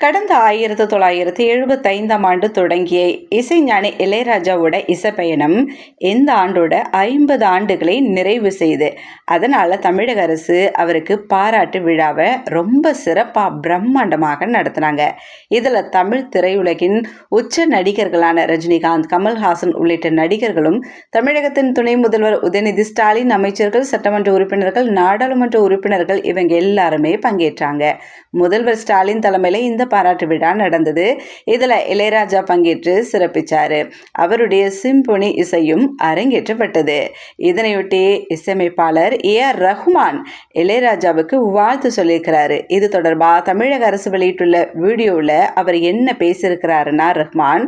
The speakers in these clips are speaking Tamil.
கடந்த ஆயிரத்தி தொள்ளாயிரத்தி எழுபத்தைந்தாம் ஆண்டு தொடங்கிய இசைஞானி இளையராஜாவோட இசைப்பயணம் இந்த ஆண்டோட ஐம்பது ஆண்டுகளை நிறைவு செய்து அதனால் தமிழக அரசு அவருக்கு பாராட்டு விழாவை ரொம்ப சிறப்பாக பிரம்மாண்டமாக நடத்தினாங்க. இதில் தமிழ் திரையுலகின் உச்ச நடிகர்களான ரஜினிகாந்த் கமல்ஹாசன் உள்ளிட்ட நடிகர்களும் தமிழகத்தின் துணை முதல்வர் உதயநிதி ஸ்டாலின் அமைச்சர்கள் சட்டமன்ற உறுப்பினர்கள் நாடாளுமன்ற உறுப்பினர்கள் இவங்க எல்லாருமே பங்கேற்றாங்க. முதல்வர் ஸ்டாலின் தலைமையில் இந்த பாராட்டு விழா நடந்தது. இதில் இளையராஜா பங்கேற்று சிறப்பிச்சார். அவருடைய சிம்பொனி இசையும் அரங்கேற்றப்பட்டது. இதனையொட்டி இசையமைப்பாளர் ஏ ஆர் ரஹ்மான் இளையராஜாவுக்கு வாழ்த்து சொல்லியிருக்கிறாரு. இது தொடர்பாக தமிழக அரசு வெளியிட்டுள்ள வீடியோவில் அவர் என்ன பேசியிருக்கிறாருன்னா ரஹ்மான்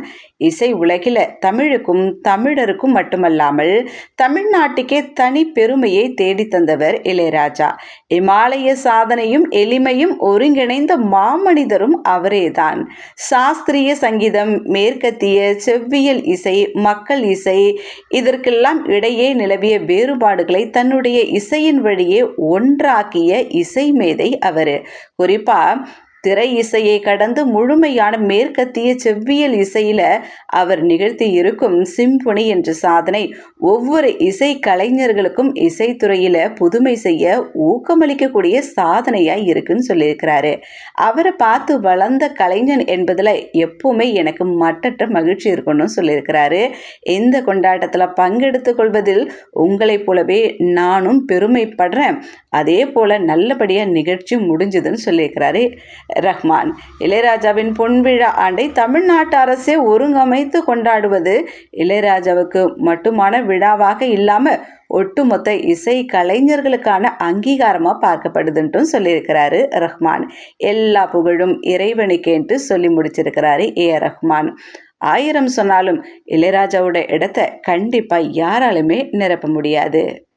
இசை உலகில் தமிழுக்கும் தமிழருக்கும் மட்டுமல்லாமல் தமிழ்நாட்டுக்கே தனி பெருமையை தேடி தந்தவர் இளையராஜா. இமாலய சாதனையும் எளிமையும் ஒருங்கிணைந்த மாமனிதரும் அவரேதான். சாஸ்திரிய சங்கீதம் மேற்கத்திய செவ்வியல் இசை மக்கள் இசை இதற்கெல்லாம் இடையே நிலவிய வேறுபாடுகளை தன்னுடைய இசையின் வழியே ஒன்றாக்கிய இசை மேதை அவர். குறிப்பாக திரை இசையை கடந்து முழுமையான மேற்கத்திய செவ்வியல் இசையில அவர் நிகழ்த்தி இருக்கும் சிம்பொனி என்ற சாதனை ஒவ்வொரு இசை கலைஞர்களுக்கும் இசைத்துறையில புதுமை செய்ய ஊக்கமளிக்கக்கூடிய சாதனையா இருக்குன்னு சொல்லியிருக்கிறாரு. அவரை பார்த்து வளர்ந்த கலைஞன் என்பதில் எப்பவுமே எனக்கு மட்டற்ற மகிழ்ச்சி இருக்கணும்னு சொல்லியிருக்கிறாரு. இந்த கொண்டாட்டத்தில் பங்கெடுத்து கொள்வதில் உங்களைப் போலவே நானும் பெருமைப்படுறேன். அதே போல் நல்லபடியாக நிகழ்ச்சி முடிஞ்சதுன்னு சொல்லியிருக்கிறாரு. ரஹ்மான். இளையராஜாவின் பொன்விழா ஆண்டை தமிழ்நாட்டு அரசே ஒருங்கமைத்து கொண்டாடுவது இளையராஜாவுக்கு மட்டுமான விழாவாக இல்லாமல் ஒட்டுமொத்த இசை கலைஞர்களுக்கான அங்கீகாரமாக பார்க்கப்படுதுன்ட்டும் சொல்லியிருக்கிறாரு ரஹ்மான். எல்லா புகழும் இறைவனுக்கேன்ட்டு சொல்லி முடிச்சிருக்கிறாரு ஏ ரஹ்மான். ஆயிரம் சொன்னாலும் இளையராஜாவோட இடத்த கண்டிப்பாக யாராலுமே நிரப்ப முடியாது.